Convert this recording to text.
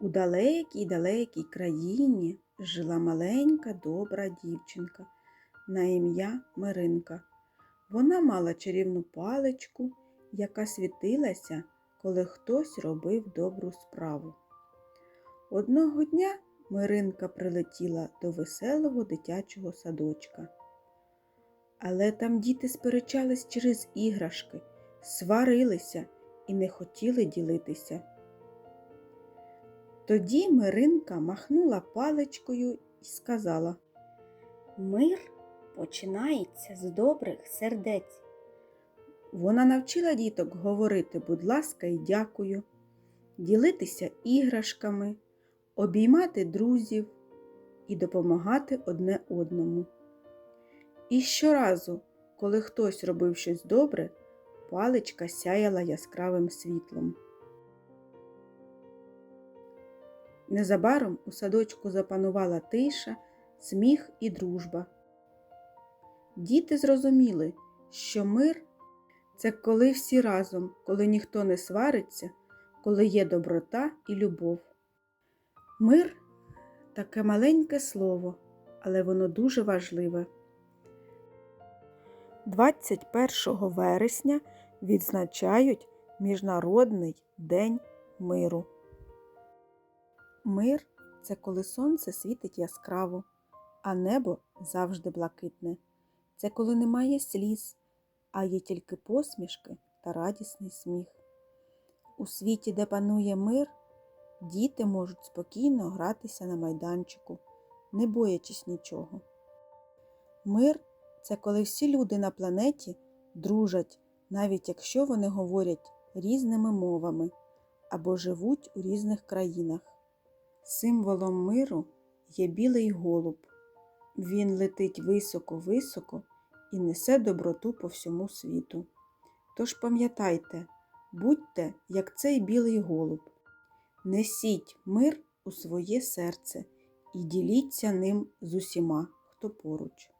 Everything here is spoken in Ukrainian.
У далекій далекій країні жила маленька добра дівчинка на ім'я Миринка. Вона мала чарівну паличку, яка світилася, коли хтось робив добру справу. Одного дня Миринка прилетіла до веселого дитячого садочка. Але там діти сперечались через іграшки, сварилися і не хотіли ділитися. Тоді Миринка махнула паличкою і сказала Мир починається з добрих сердець. Вона навчила діток говорити будь ласка і дякую, ділитися іграшками, обіймати друзів і допомагати одне одному. І щоразу, коли хтось робив щось добре, паличка сяяла яскравим світлом. Незабаром у садочку запанувала тиша, сміх і дружба. Діти зрозуміли, що мир це коли всі разом, коли ніхто не свариться, коли є доброта і любов. Мир таке маленьке слово, але воно дуже важливе. 21 вересня відзначають Міжнародний день миру. Мир це коли сонце світить яскраво, а небо завжди блакитне. Це коли немає сліз, а є тільки посмішки та радісний сміх. У світі, де панує мир, діти можуть спокійно гратися на майданчику, не боячись нічого. Мир це коли всі люди на планеті дружать, навіть якщо вони говорять різними мовами або живуть у різних країнах. Символом миру є білий голуб. Він летить високо-високо і несе доброту по всьому світу. Тож пам'ятайте, будьте, як цей білий голуб, несіть мир у своє серце і діліться ним з усіма, хто поруч.